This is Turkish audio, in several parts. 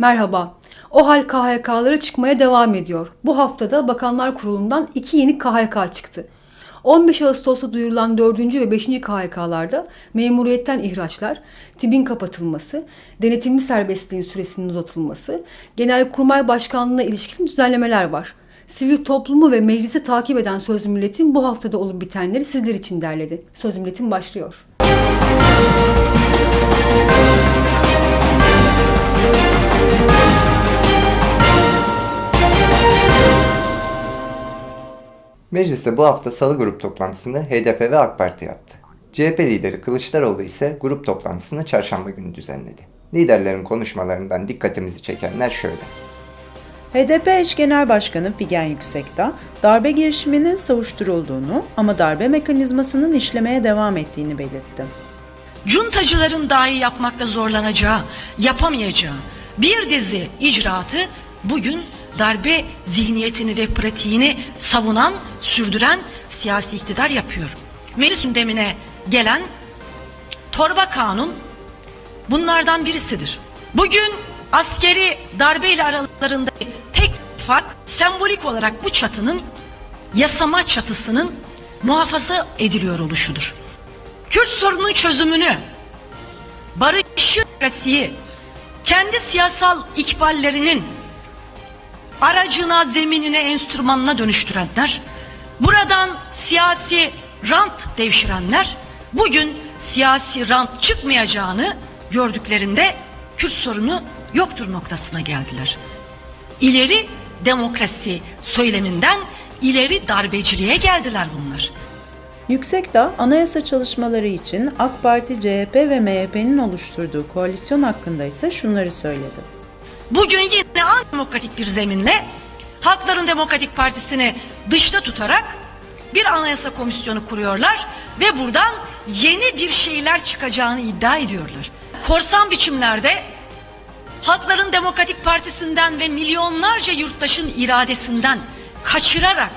Merhaba. O hal KHK'ları çıkmaya devam ediyor. Bu haftada Bakanlar Kurulu'ndan iki yeni KHK çıktı. 15 Ağustos'ta duyurulan 4. ve 5. KHK'larda memuriyetten ihraçlar, TİB'in kapatılması, denetimli serbestliğin süresinin uzatılması, Genelkurmay Başkanlığı'na ilişkin düzenlemeler var. Sivil toplumu ve meclisi takip eden Söz Millet'in bu haftada olup bitenleri sizler için derledi. Söz Millet'in başlıyor. Mecliste bu hafta salı grup toplantısını HDP ve AK Parti yaptı. CHP lideri Kılıçdaroğlu ise grup toplantısını çarşamba günü düzenledi. Liderlerin konuşmalarından dikkatimizi çekenler şöyle. HDP eş genel başkanı Figen Yüksekdağ, darbe girişiminin savuşturulduğunu ama darbe mekanizmasının işlemeye devam ettiğini belirtti. cuntacıların dahi yapmakta zorlanacağı, yapamayacağı bir dizi icraatı bugün darbe zihniyetini ve pratiğini savunan, sürdüren siyasi iktidar yapıyor. Meclis gündemine gelen torba kanun bunlardan birisidir. Bugün askeri darbe ile aralarında tek fark sembolik olarak bu çatının yasama çatısının muhafaza ediliyor oluşudur. Kürt sorunun çözümünü, barışı kendi siyasal ikballerinin aracına, zeminine, enstrümanına dönüştürenler, buradan siyasi rant devşirenler, bugün siyasi rant çıkmayacağını gördüklerinde Kürt sorunu yoktur noktasına geldiler. İleri demokrasi söyleminden ileri darbeciliğe geldiler bunlar. Yüksekdağ, anayasa çalışmaları için AK Parti, CHP ve MHP'nin oluşturduğu koalisyon hakkında ise şunları söyledi. Bugün yine antidemokratik bir zeminle Halkların Demokratik Partisi'ni dışta tutarak bir anayasa komisyonu kuruyorlar ve buradan yeni bir şeyler çıkacağını iddia ediyorlar. Korsan biçimlerde Halkların Demokratik Partisi'nden ve milyonlarca yurttaşın iradesinden kaçırarak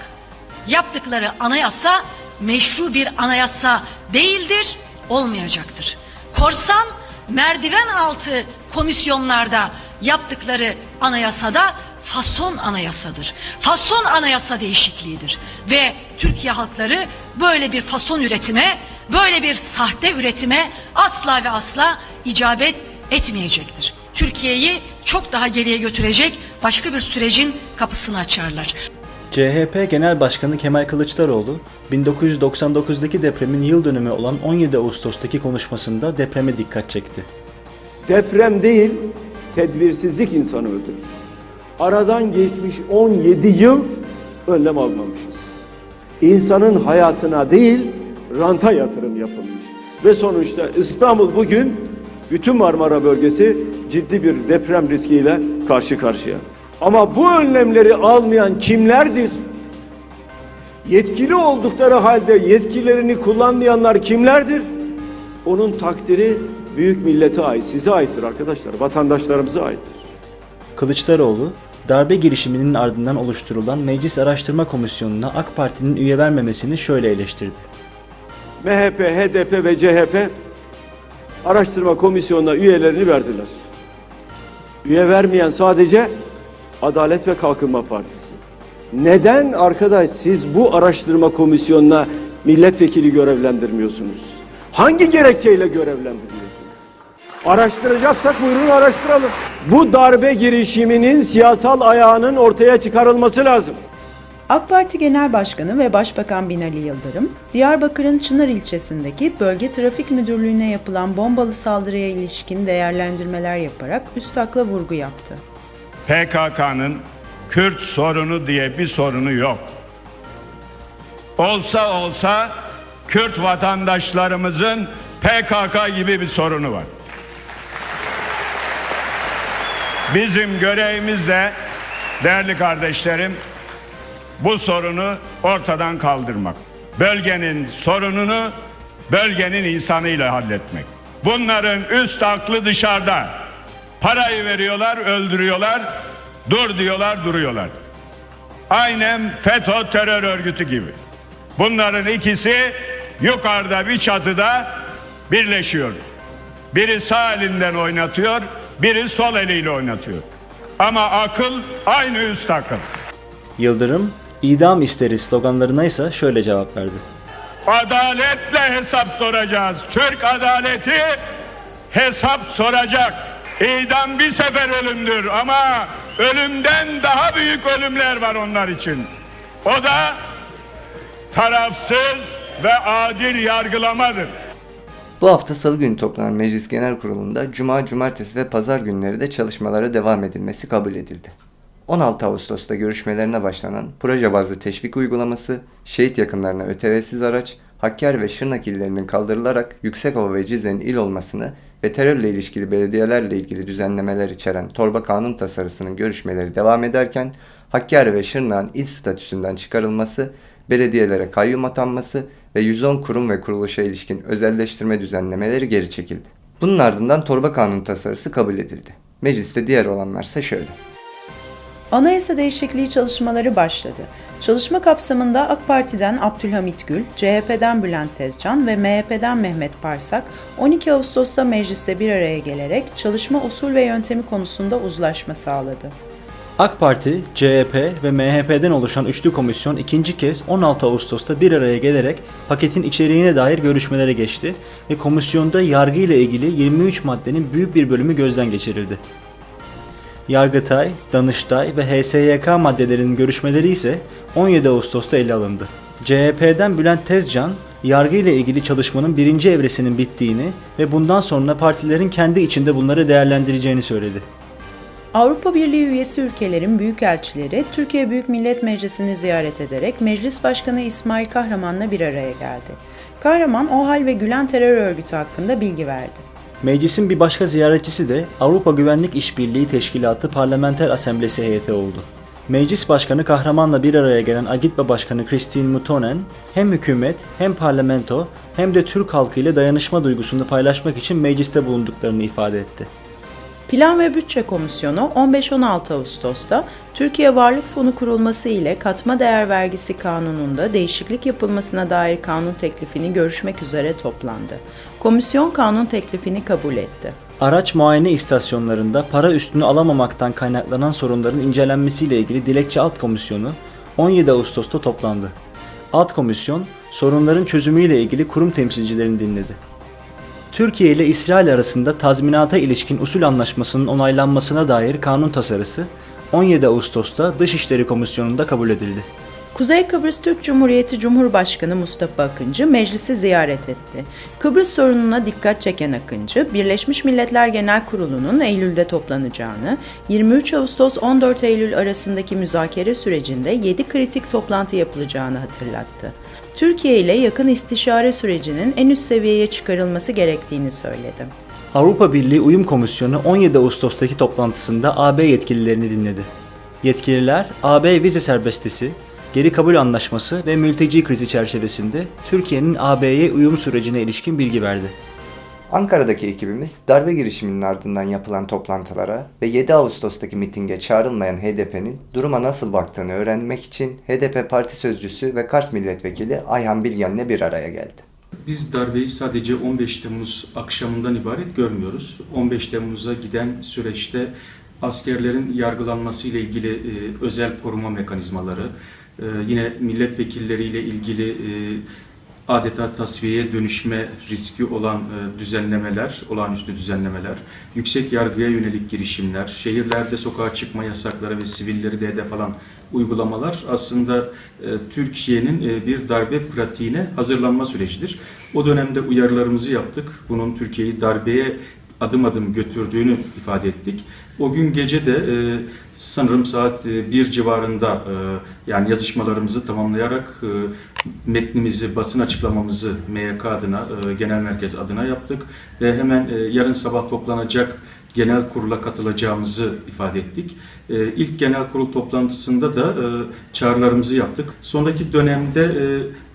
yaptıkları anayasa meşru bir anayasa değildir, olmayacaktır. Korsan merdiven altı komisyonlarda yaptıkları anayasada fason anayasadır. Fason anayasa değişikliğidir. Ve Türkiye halkları böyle bir fason üretime, böyle bir sahte üretime asla ve asla icabet etmeyecektir. Türkiye'yi çok daha geriye götürecek başka bir sürecin kapısını açarlar. CHP Genel Başkanı Kemal Kılıçdaroğlu, 1999'daki depremin yıl dönümü olan 17 Ağustos'taki konuşmasında depreme dikkat çekti. Deprem değil, tedbirsizlik insanı öldürür. Aradan geçmiş 17 yıl önlem almamışız. İnsanın hayatına değil, ranta yatırım yapılmış. Ve sonuçta İstanbul bugün bütün Marmara bölgesi ciddi bir deprem riskiyle karşı karşıya. Ama bu önlemleri almayan kimlerdir? Yetkili oldukları halde yetkilerini kullanmayanlar kimlerdir? Onun takdiri büyük millete ait, size aittir arkadaşlar, vatandaşlarımıza aittir. Kılıçdaroğlu, darbe girişiminin ardından oluşturulan Meclis Araştırma Komisyonu'na AK Parti'nin üye vermemesini şöyle eleştirdi. MHP, HDP ve CHP araştırma komisyonuna üyelerini verdiler. Üye vermeyen sadece Adalet ve Kalkınma Partisi. Neden arkadaş siz bu araştırma komisyonuna milletvekili görevlendirmiyorsunuz? Hangi gerekçeyle görevlendiriyorsunuz? Araştıracaksak buyurun araştıralım. Bu darbe girişiminin siyasal ayağının ortaya çıkarılması lazım. AK Parti Genel Başkanı ve Başbakan Binali Yıldırım, Diyarbakır'ın Çınar ilçesindeki Bölge Trafik Müdürlüğü'ne yapılan bombalı saldırıya ilişkin değerlendirmeler yaparak üst akla vurgu yaptı. PKK'nın Kürt sorunu diye bir sorunu yok. Olsa olsa Kürt vatandaşlarımızın PKK gibi bir sorunu var. Bizim görevimiz de değerli kardeşlerim bu sorunu ortadan kaldırmak. Bölgenin sorununu bölgenin insanıyla halletmek. Bunların üst aklı dışarıda. Parayı veriyorlar, öldürüyorlar, dur diyorlar, duruyorlar. Aynen FETÖ terör örgütü gibi. Bunların ikisi yukarıda bir çatıda birleşiyor. Biri sağ elinden oynatıyor, biri sol eliyle oynatıyor. Ama akıl aynı üst akıl. Yıldırım, idam isteriz sloganlarına ise şöyle cevap verdi. Adaletle hesap soracağız. Türk adaleti hesap soracak. İdam bir sefer ölümdür ama ölümden daha büyük ölümler var onlar için. O da tarafsız ve adil yargılamadır. Bu hafta salı günü toplanan Meclis Genel Kurulu'nda cuma, cumartesi ve pazar günleri de çalışmalara devam edilmesi kabul edildi. 16 Ağustos'ta görüşmelerine başlanan proje bazlı teşvik uygulaması, şehit yakınlarına ÖTV'siz araç, Hakkari ve Şırnak illerinin kaldırılarak Yüksekova ve Cizre'nin il olmasını ve terörle ilişkili belediyelerle ilgili düzenlemeler içeren torba kanun tasarısının görüşmeleri devam ederken Hakkari ve Şırnak'ın il statüsünden çıkarılması, belediyelere kayyum atanması ve 110 kurum ve kuruluşa ilişkin özelleştirme düzenlemeleri geri çekildi. Bunun ardından torba kanun tasarısı kabul edildi. Mecliste diğer olanlarsa şöyle. Anayasa değişikliği çalışmaları başladı. Çalışma kapsamında AK Parti'den Abdülhamit Gül, CHP'den Bülent Tezcan ve MHP'den Mehmet Parsak 12 Ağustos'ta mecliste bir araya gelerek çalışma usul ve yöntemi konusunda uzlaşma sağladı. AK Parti, CHP ve MHP'den oluşan üçlü komisyon ikinci kez 16 Ağustos'ta bir araya gelerek paketin içeriğine dair görüşmelere geçti ve komisyonda yargı ile ilgili 23 maddenin büyük bir bölümü gözden geçirildi. Yargıtay, Danıştay ve HSYK maddelerinin görüşmeleri ise 17 Ağustos'ta ele alındı. CHP'den Bülent Tezcan, yargı ile ilgili çalışmanın birinci evresinin bittiğini ve bundan sonra partilerin kendi içinde bunları değerlendireceğini söyledi. Avrupa Birliği üyesi ülkelerin büyükelçileri Türkiye Büyük Millet Meclisi'ni ziyaret ederek Meclis Başkanı İsmail Kahraman'la bir araya geldi. Kahraman, OHAL ve Gülen terör örgütü hakkında bilgi verdi. Meclisin bir başka ziyaretçisi de Avrupa Güvenlik İşbirliği Teşkilatı Parlamenter Asamblesi heyeti oldu. Meclis Başkanı Kahraman'la bir araya gelen Agitba Başkanı Christine Mutonen hem hükümet hem parlamento hem de Türk halkı ile dayanışma duygusunu paylaşmak için mecliste bulunduklarını ifade etti. Plan ve Bütçe Komisyonu 15-16 Ağustos'ta Türkiye Varlık Fonu kurulması ile katma değer vergisi kanununda değişiklik yapılmasına dair kanun teklifini görüşmek üzere toplandı. Komisyon kanun teklifini kabul etti. Araç muayene istasyonlarında para üstünü alamamaktan kaynaklanan sorunların incelenmesiyle ilgili Dilekçe Alt Komisyonu 17 Ağustos'ta toplandı. Alt Komisyon, sorunların çözümüyle ilgili kurum temsilcilerini dinledi. Türkiye ile İsrail arasında tazminata ilişkin usul anlaşmasının onaylanmasına dair kanun tasarısı 17 Ağustos'ta Dışişleri Komisyonu'nda kabul edildi. Kuzey Kıbrıs Türk Cumhuriyeti Cumhurbaşkanı Mustafa Akıncı meclisi ziyaret etti. Kıbrıs sorununa dikkat çeken Akıncı, Birleşmiş Milletler Genel Kurulu'nun Eylül'de toplanacağını, 23 Ağustos-14 Eylül arasındaki müzakere sürecinde 7 kritik toplantı yapılacağını hatırlattı. Türkiye ile yakın istişare sürecinin en üst seviyeye çıkarılması gerektiğini söyledi. Avrupa Birliği Uyum Komisyonu 17 Ağustos'taki toplantısında AB yetkililerini dinledi. Yetkililer AB vize serbestisi, geri kabul anlaşması ve mülteci krizi çerçevesinde Türkiye'nin AB'ye uyum sürecine ilişkin bilgi verdi. Ankara'daki ekibimiz darbe girişiminin ardından yapılan toplantılara ve 7 Ağustos'taki mitinge çağrılmayan HDP'nin duruma nasıl baktığını öğrenmek için HDP Parti Sözcüsü ve Kars Milletvekili Ayhan Bilgen'le bir araya geldi. Biz darbeyi sadece 15 Temmuz akşamından ibaret görmüyoruz. 15 Temmuz'a giden süreçte askerlerin yargılanması ile ilgili e, özel koruma mekanizmaları, e, yine milletvekilleriyle ilgili e, adeta tasfiyeye dönüşme riski olan e, düzenlemeler, olağanüstü düzenlemeler, yüksek yargıya yönelik girişimler, şehirlerde sokağa çıkma yasakları ve sivilleri de hedef alan uygulamalar aslında e, Türkiye'nin e, bir darbe pratiğine hazırlanma sürecidir. O dönemde uyarılarımızı yaptık. Bunun Türkiye'yi darbeye adım adım götürdüğünü ifade ettik. O gün gece de e, sanırım saat e, 1 civarında e, yani yazışmalarımızı tamamlayarak e, metnimizi, basın açıklamamızı MYK adına, e, genel merkez adına yaptık ve hemen e, yarın sabah toplanacak genel kurula katılacağımızı ifade ettik. E, ilk genel kurul toplantısında da e, çağrılarımızı yaptık. Sonraki dönemde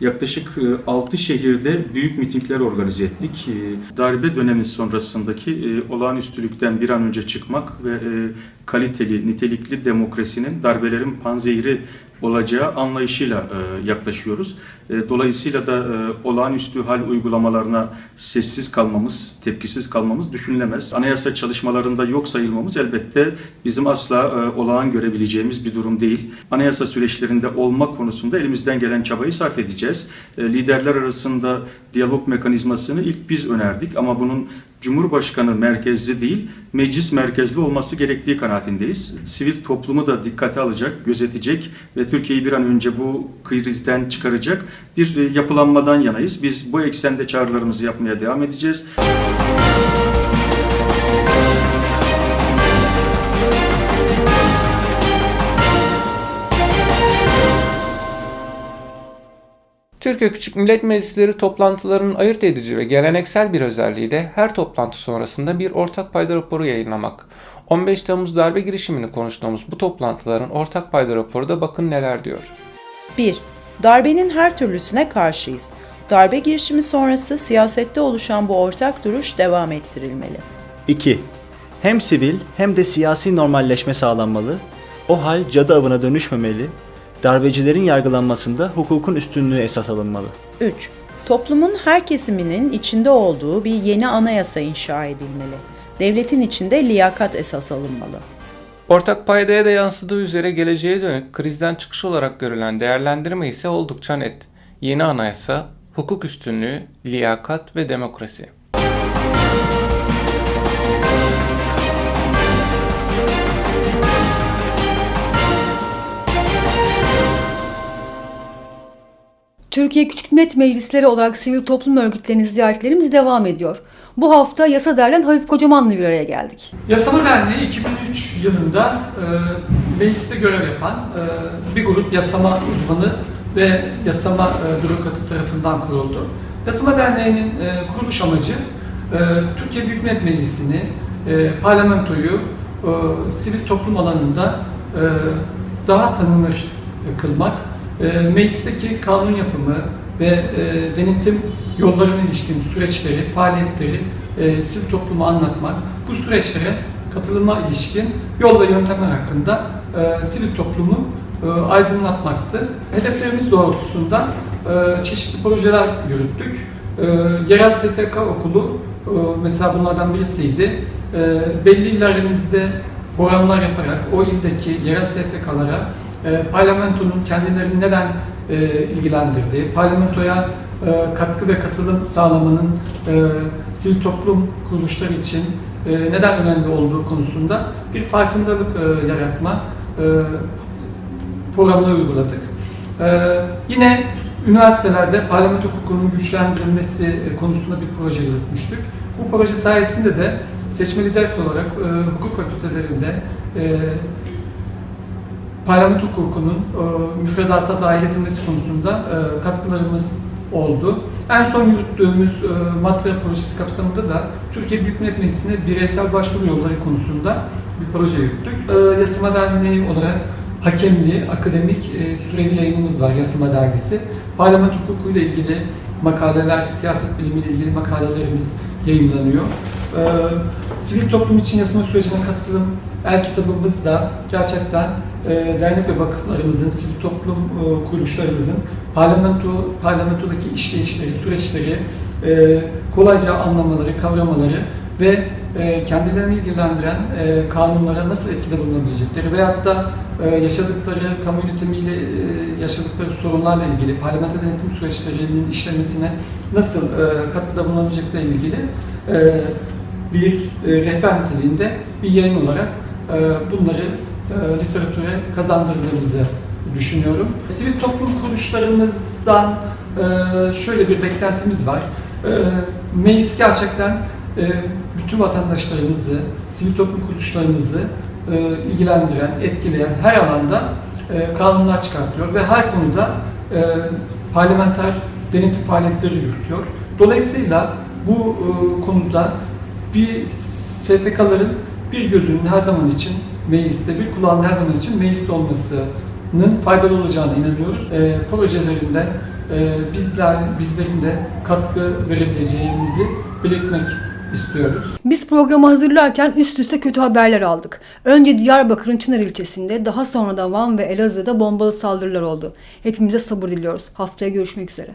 yaklaşık e, 6 şehirde büyük mitingler organize ettik. E, darbe dönemi sonrasındaki e, olağanüstülükten bir an önce çıkmak ve e, kaliteli, nitelikli demokrasinin darbelerin panzehri olacağı anlayışıyla e, yaklaşıyoruz. E, dolayısıyla da e, olağanüstü hal uygulamalarına sessiz kalmamız, tepkisiz kalmamız düşünülemez. Anayasa çalışmalarında yok sayılmamız elbette bizim asla e, olağan görebileceğimiz bir durum değil. Anayasa süreçlerinde olma konusunda elimizden gelen çabayı sarf edeceğiz. E, liderler arasında diyalog mekanizmasını ilk biz önerdik ama bunun Cumhurbaşkanı merkezli değil, meclis merkezli olması gerektiği kanaatindeyiz. Sivil toplumu da dikkate alacak, gözetecek ve Türkiye'yi bir an önce bu krizden çıkaracak bir e, yapılanmadan yanayız. Biz bu eksende çağrılarımızı yapmaya devam edeceğiz. Türkiye Küçük Millet Meclisleri toplantılarının ayırt edici ve geleneksel bir özelliği de her toplantı sonrasında bir ortak payda raporu yayınlamak. 15 Temmuz darbe girişimini konuştuğumuz bu toplantıların ortak payda raporu da bakın neler diyor. 1. Darbenin her türlüsüne karşıyız. Darbe girişimi sonrası siyasette oluşan bu ortak duruş devam ettirilmeli. 2. Hem sivil hem de siyasi normalleşme sağlanmalı, o hal cadı avına dönüşmemeli, darbecilerin yargılanmasında hukukun üstünlüğü esas alınmalı. 3. Toplumun her kesiminin içinde olduğu bir yeni anayasa inşa edilmeli. Devletin içinde liyakat esas alınmalı. Ortak paydaya da yansıdığı üzere geleceğe dönük krizden çıkış olarak görülen değerlendirme ise oldukça net. Yeni anayasa, hukuk üstünlüğü, liyakat ve demokrasi. Türkiye Küçük Millet Meclisleri olarak sivil toplum örgütlerini ziyaretlerimiz devam ediyor. Bu hafta Yasa Der'den Habib Kocaman'la bir araya geldik. Yasama Derneği 2003 yılında e, mecliste görev yapan e, bir grup yasama uzmanı ve yasama e, bürokratı tarafından kuruldu. Yasama Derneği'nin e, kuruluş amacı e, Türkiye Büyük Millet Meclisi'ni, e, parlamentoyu e, sivil toplum alanında e, daha tanınır kılmak, e, meclisteki kanun yapımı ve e, denetim yollarına ilişkin süreçleri, faaliyetleri e, sivil topluma anlatmak, bu süreçlere katılıma ilişkin yol ve yöntemler hakkında e, sivil toplumu aydınlatmaktı. Hedeflerimiz doğrultusunda çeşitli projeler yürüttük. Yerel STK okulu mesela bunlardan birisiydi. Belli illerimizde programlar yaparak o ildeki yerel STK'lara e, parlamentonun kendilerini neden e, ilgilendirdiği, parlamentoya e, katkı ve katılım sağlamanın e, sivil toplum kuruluşları için e, neden önemli olduğu konusunda bir farkındalık e, yaratma e, programları uyguladık. E, yine üniversitelerde parlamento hukukunun güçlendirilmesi e, konusunda bir proje yürütmüştük. Bu proje sayesinde de seçmeli ders olarak e, hukuk fakültelerinde e, parlamento hukukunun e, müfredata dahil edilmesi konusunda e, katkılarımız oldu. En son yürüttüğümüz e, MATRA projesi kapsamında da Türkiye Büyük Millet Meclisi'ne bireysel başvuru yolları konusunda bir proje yürüttük. E, Yasama Derneği olarak hakemli, akademik e, süreli yayınımız var Yasama Dergisi. Parlamento hukukuyla ilgili makaleler, siyaset bilimiyle ilgili makalelerimiz yayınlanıyor. E, sivil toplum için yasama sürecine katılım el kitabımız da gerçekten e, dernek ve vakıflarımızın, sivil toplum e, kuruluşlarımızın parlamento parlamentodaki işleyişleri, süreçleri e, kolayca anlamaları, kavramaları ve e, kendilerini ilgilendiren e, kanunlara nasıl etkide bulunabilecekleri veyahut da e, yaşadıkları kamu yönetimiyle e, yaşadıkları sorunlarla ilgili parlamento denetim süreçlerinin işlemesine nasıl e, katkıda bulunabilecekleri ilgili e, bir e, rehber niteliğinde bir yayın olarak e, bunları e, literatüre kazandırdığımızı düşünüyorum. Sivil toplum kuruluşlarımızdan e, şöyle bir beklentimiz var. E, meclis gerçekten e, bütün vatandaşlarımızı, sivil toplum kuruluşlarımızı e, ilgilendiren, etkileyen her alanda e, kanunlar çıkartıyor ve her konuda e, parlamenter denetim faaliyetleri yürütüyor. Dolayısıyla bu e, konuda bir STK'ların bir gözünün her zaman için mecliste, bir kulağın her zaman için mecliste olmasının faydalı olacağına inanıyoruz. E, projelerinde e, bizler, bizlerin de katkı verebileceğimizi belirtmek istiyoruz. Biz programı hazırlarken üst üste kötü haberler aldık. Önce Diyarbakır'ın Çınar ilçesinde, daha sonra da Van ve Elazığ'da bombalı saldırılar oldu. Hepimize sabır diliyoruz. Haftaya görüşmek üzere.